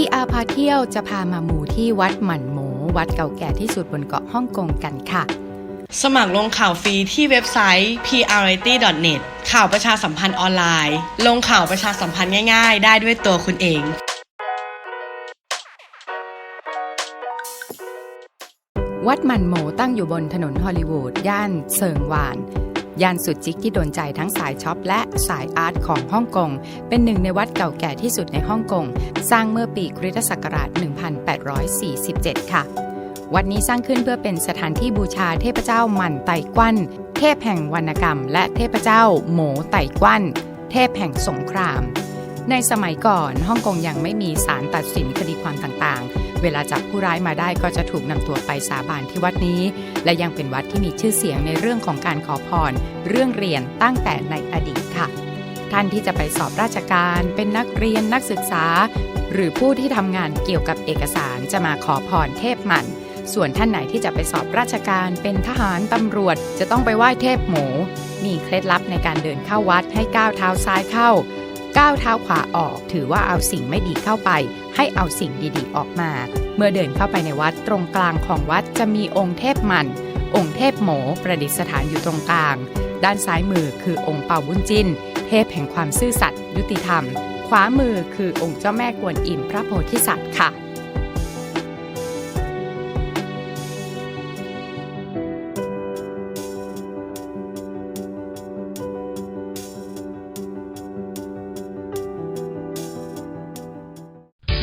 PR พาเที่ยวจะพามาหมู่ที่วัดหมันโหมวัดเก่าแก่ที่สุดบนเกาะฮ่องกงกันค่ะ สมัครลงข่าวฟรีที่เว็บไซต์ prity.net ข่าวประชาสัมพันธ์ออนไลน์ ลงข่าวประชาสัมพันธ์ง่ายๆ ได้ด้วยตัวคุณเองวัดหมันโหมตั้งอยู่บนถนนฮอลลีวูด ย่านเซิงหวาน ย่านสุดจิกที่โดนใจทั้งสายช็อปและสายอาร์ตของฮ่องกง เป็นหนึ่งในวัดเก่าแก่ที่สุดในฮ่องกง สร้างเมื่อปีคริสตศักราช 1847 ค่ะ วัดนี้สร้างขึ้นเพื่อเป็นสถานที่บูชาเทพเจ้าหมั่นไต่กวันเทพแห่งวรรณกรรม และเทพเจ้าโหมไต่กวันเทพแห่งสงคราม ในสมัยก่อนฮ่องกงยังไม่มีศาลตัดสินคดีความต่างๆ เวลาจับผู้ร้ายมาได้ก็จะถูกนำตัวไปสาบานที่วัดนี้ และยังเป็นวัดที่มีชื่อเสียงในเรื่องของการขอพร เรื่องเรียนตั้งแต่ในอดีตค่ะ ท่านที่จะไปสอบราชการ เป็นนักเรียนนักศึกษา หรือผู้ที่ทำงานเกี่ยวกับเอกสารจะมาขอพรเทพหมันส่วนท่านไหนที่จะไปสอบราชการเป็นทหารตำรวจจะต้องไปไหว้เทพหมู มีเคล็ดลับในการเดินเข้าวัดให้ก้าวเท้าซ้ายเข้า ก้าวเท้าขวาออก ถือว่าเอาสิ่งไม่ดีเข้าไป ให้เอาสิ่งดีๆ ออกมา เมื่อเดินเข้าไปในวัดตรงกลางของวัดจะมีองค์เทพมัน องค์เทพโหมประดิษฐานอยู่ตรงกลาง ด้านซ้ายมือคือองค์เป่าบุญจินเทพแห่งความซื่อสัตย์ยุติธรรม ขวามือคือองค์เจ้าแม่กวนอิมพระโพธิสัตว์ค่ะ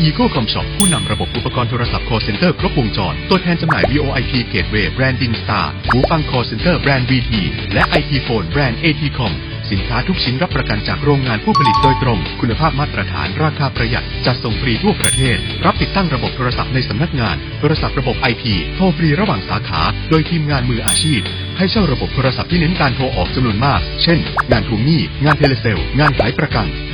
Eco Com Shop ผู้นำระบบอุปกรณ์โทรศัพท์ call center ครบวงจร ตัวแทนจำหน่าย VoIP Gateway แบรนด์ Dinstar หูฟัง call center แบรนด์ VT และ IT Phone แบรนด์ ATCom สินค้าทุกชิ้นรับประกันจากโรงงานผู้ผลิตโดยตรง คุณภาพมาตรฐานราคาประหยัด จัดส่งฟรีทั่วประเทศ รับติดตั้งระบบโทรศัพท์ในสำนักงาน โทรศัพท์ระบบ IP โทรฟรีระหว่างสาขา โดยทีมงานมืออาชีพ ให้เช่าระบบโทรศัพท์ที่เน้นการโทรออกจำนวนมาก เช่น งานทวงหนี้ งานเทเลเซล งานขายประกัน